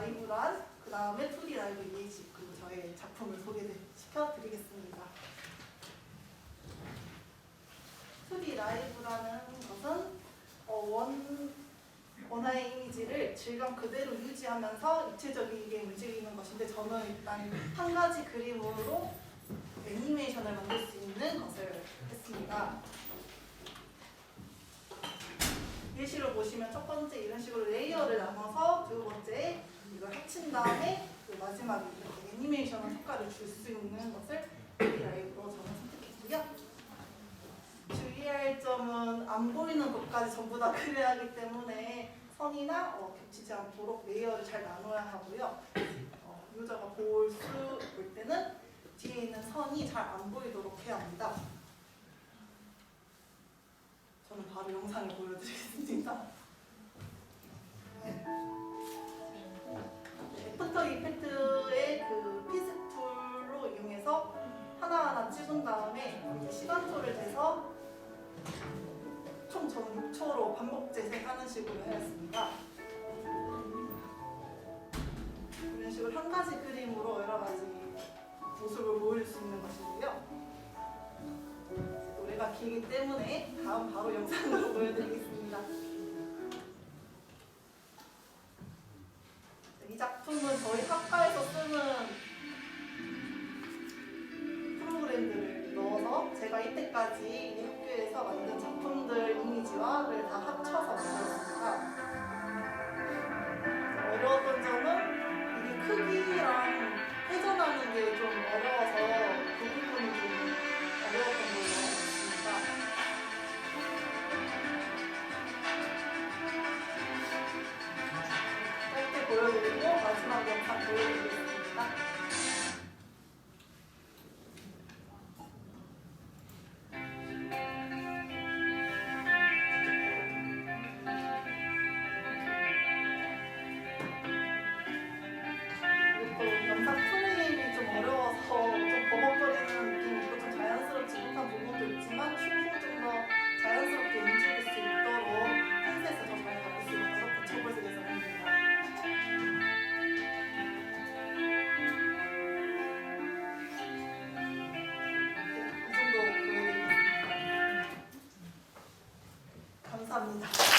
라이브란 그 다음에 2D 라이브 이해집 그리고 저의 작품을 소개시켜드리겠습니다. 2D 라이브라는 것은 어, 원, 원화의 이미지를 질감 그대로 유지하면서 입체적이게 움직이는 것인데 저는 일단 한 가지 그림으로 애니메이션을 만들 수 있는 것을 했습니다. 예시를 보시면 첫 번째 이런 식으로 레이어를 나 합친 다음에 그 마지막에 이렇게 애니메이션 효과를 줄 수 있는 것을 이 라이브로 저는 선택했고요. 주의할 점은 안 보이는 것까지 전부 다 그려야 하기 때문에 선이나 어, 겹치지 않도록 레이어를 잘 나눠야 하고요. 어, 유저가 볼 수 볼 때는 뒤에 있는 선이 잘 안 보이도록 해야 합니다. 저는 바로 영상을 보여드리겠습니다. 반복 재생하는 식으로 하였습니다. 이런 식으로 한 가지 그림으로 여러 가지 모습을 보일 수 있는 것이고요. 노래가 길기 때문에 다음 바로 영상으로 보여드리겠습니다. 이 작품은 저희 학과 이때까지 이 학교에서 만든 작품들 이미지와를 다 합쳐서 만들었습니다. 어려웠던 점은 이게 크기랑 회전하는 게 좀 어려워서 그 부분이 좀 어려웠던 걸로 알고 있습니다. 보여드리고 마지막 영상 보여드리겠습니다. 嗯.